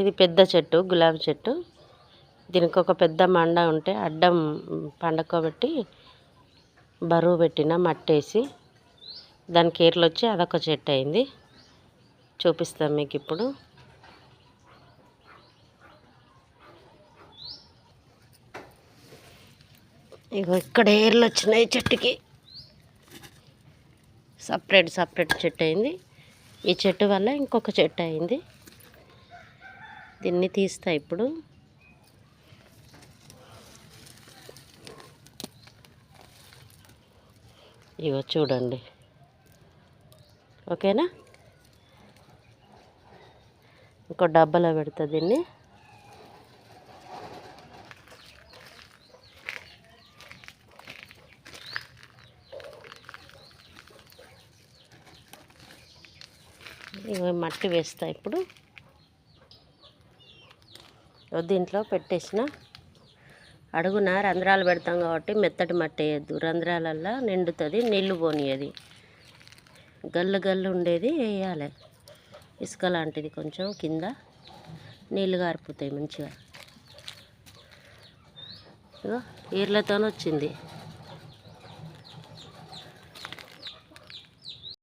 ఇది పెద్ద చెట్టు గులాబీ చెట్టు. దీనికి ఒక పెద్ద మండ ఉంటే అడ్డం పండుకోబెట్టి బరువు పెట్టిన మట్టేసి దానికి ఏర్లు వచ్చి అదొక చెట్టు అయింది. చూపిస్తాం మీకు ఇప్పుడు ఇగో ఇక్కడ ఏర్లు వచ్చినాయి చెట్టుకి. సపరేట్ సపరేట్ చెట్టు అయింది. ఈ చెట్టు వల్ల ఇంకొక చెట్టు అయింది. దీన్ని తీస్తా ఇప్పుడు. ఇవో చూడండి. ఓకేనా? ఇంకో డబ్బాలో పెడతా దీన్ని. ఇవి మట్టి వేస్తా ఇప్పుడు. దీంట్లో పెట్టేసిన అడుగున రంధ్రాలు పెడతాం కాబట్టి మెత్తటి మట్టి వేయద్దు. రంధ్రాలల్లో నిండుతుంది నీళ్ళు పోనీయది. గల్లు గల్లు ఉండేది వేయాలి. ఇసుక లాంటిది కొంచెం కింద నీళ్ళు గారిపోతాయి మంచిగా. ఇగో ఈర్లతోనే వచ్చింది.